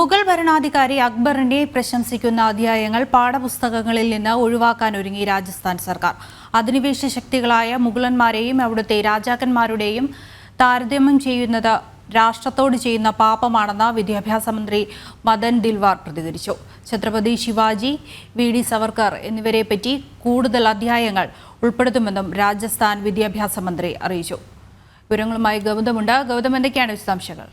മുഗൾ ഭരണാധികാരി അക്ബറിനെ പ്രശംസിക്കുന്ന അധ്യായങ്ങൾ പാഠപുസ്തകങ്ങളിൽ നിന്ന് ഒഴിവാക്കാൻ ഒരുങ്ങി രാജസ്ഥാൻ സർക്കാർ. അധിനിവേശ ശക്തികളായ മുഗളന്മാരെയും അവിടുത്തെ രാജാക്കന്മാരുടെയും താരതമ്യം ചെയ്യുന്നത് രാഷ്ട്രത്തോട് ചെയ്യുന്ന പാപമാണെന്ന് വിദ്യാഭ്യാസ മന്ത്രി മദൻ ദിൽവാർ പ്രതികരിച്ചു. ഛത്രപതി ശിവാജി വി. ഡി. സവർക്കർ എന്നിവരെ പറ്റി കൂടുതൽ അധ്യായങ്ങൾ ഉൾപ്പെടുത്തുമെന്നും രാജസ്ഥാൻ വിദ്യാഭ്യാസ മന്ത്രി അറിയിച്ചു. വിവരങ്ങളുമായി ഗൗതമുണ്ട്. ഗൗതം എന്തൊക്കെയാണ് വിശദാംശങ്ങൾ?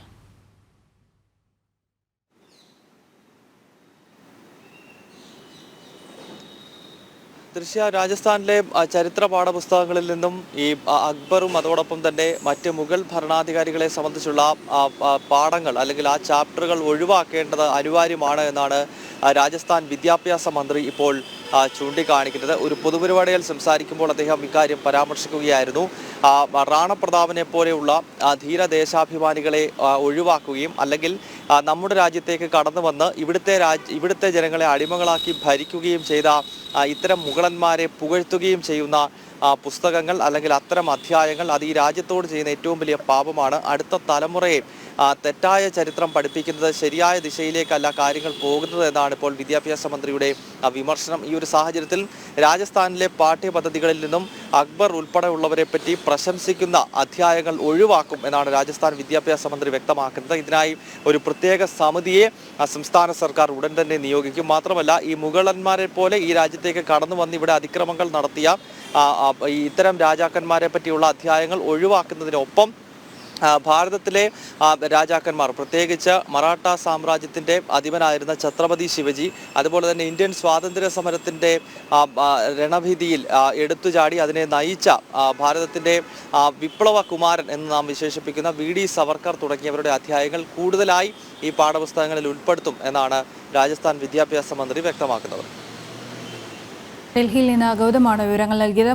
ദൃശ്യ രാജസ്ഥാനിലെ ചരിത്ര പാഠപുസ്തകങ്ങളിൽ നിന്നും ഈ അക്ബറും അതോടൊപ്പം തന്നെ മറ്റ് മുഗൾ ഭരണാധികാരികളെ സംബന്ധിച്ചുള്ള പാഠങ്ങൾ അല്ലെങ്കിൽ ആ ചാപ്റ്ററുകൾ ഒഴിവാക്കേണ്ടത് അനിവാര്യമാണ് എന്നാണ് രാജസ്ഥാൻ വിദ്യാഭ്യാസ മന്ത്രി ഇപ്പോൾ ചൂണ്ടിക്കാണിക്കുന്നത്. ഒരു പൊതുപരിപാടിയിൽ സംസാരിക്കുമ്പോൾ അദ്ദേഹം ഇക്കാര്യം പരാമർശിക്കുകയായിരുന്നു. ആ, റാണ പ്രതാപനെ പോലെയുള്ള ആ, ധീര ദേശാഭിമാനികളെ ആ, ഒഴിവാക്കുകയും അല്ലെങ്കിൽ നമ്മുടെ രാജ്യത്തേക്ക് കടന്നു വന്ന് ഇവിടുത്തെ ഇവിടുത്തെ ജനങ്ങളെ അടിമകളാക്കി ഭരിക്കുകയും ചെയ്ത ഇത്തരം മുഗളന്മാരെ പുകഴ്ത്തുകയും ചെയ്യുന്ന പുസ്തകങ്ങൾ അല്ലെങ്കിൽ അത്തരം അധ്യായങ്ങൾ അത് ഈ രാജ്യത്തോട് ചെയ്യുന്ന ഏറ്റവും വലിയ പാപമാണ്. അടുത്ത തലമുറയെ തെറ്റായ ചരിത്രം പഠിപ്പിക്കുന്നത് ശരിയായ ദിശയിലേക്കല്ല കാര്യങ്ങൾ പോകുന്നത് എന്നാണ് ഇപ്പോൾ വിദ്യാഭ്യാസ മന്ത്രിയുടെ വിമർശനം. ഈ ഒരു സാഹചര്യത്തിൽ രാജസ്ഥാനിലെ പാഠ്യപദ്ധതികളിൽ നിന്നും അക്ബർ ഉൾപ്പെടെയുള്ളവരെ പറ്റി പ്രശംസിക്കുന്ന അധ്യായങ്ങൾ ഒഴിവാക്കും എന്നാണ് രാജസ്ഥാൻ വിദ്യാഭ്യാസ മന്ത്രി വ്യക്തമാക്കുന്നത്. ഇതിനായി ഒരു പ്രത്യേക സമിതിയെ സംസ്ഥാന സർക്കാർ ഉടൻ തന്നെ നിയോഗിക്കും. മാത്രമല്ല ഈ മുഗളന്മാരെ പോലെ ഈ രാജ്യത്തേക്ക് കടന്നു വന്ന് ഇവിടെ അതിക്രമങ്ങൾ നടത്തിയ ഇത്തരം രാജാക്കന്മാരെ പറ്റിയുള്ള അധ്യായങ്ങൾ ഒഴിവാക്കുന്നതിനൊപ്പം ഭാരതത്തിലെ രാജാക്കന്മാർ പ്രത്യേകിച്ച് മറാഠ സാമ്രാജ്യത്തിന്റെ അധിപനായിരുന്ന ഛത്രപതി ശിവജി അതുപോലെ തന്നെ ഇന്ത്യൻ സ്വാതന്ത്ര്യ സമരത്തിന്റെ രണഭീതിയിൽ എടുത്തുചാടി അതിനെ നയിച്ച ഭാരതത്തിന്റെ വിപ്ലവ കുമാരൻ എന്ന് നാം വിശേഷിപ്പിക്കുന്ന വി ഡി സവർക്കർ തുടങ്ങിയവരുടെ അധ്യായങ്ങൾ കൂടുതലായി ഈ പാഠപുസ്തകങ്ങളിൽ ഉൾപ്പെടുത്തും എന്നാണ് രാജസ്ഥാൻ വിദ്യാഭ്യാസ മന്ത്രി വ്യക്തമാക്കുന്നത്. ഡൽഹിയിൽ നിന്ന് ഗൗതമാണ് വിവരങ്ങൾ നൽകിയത്.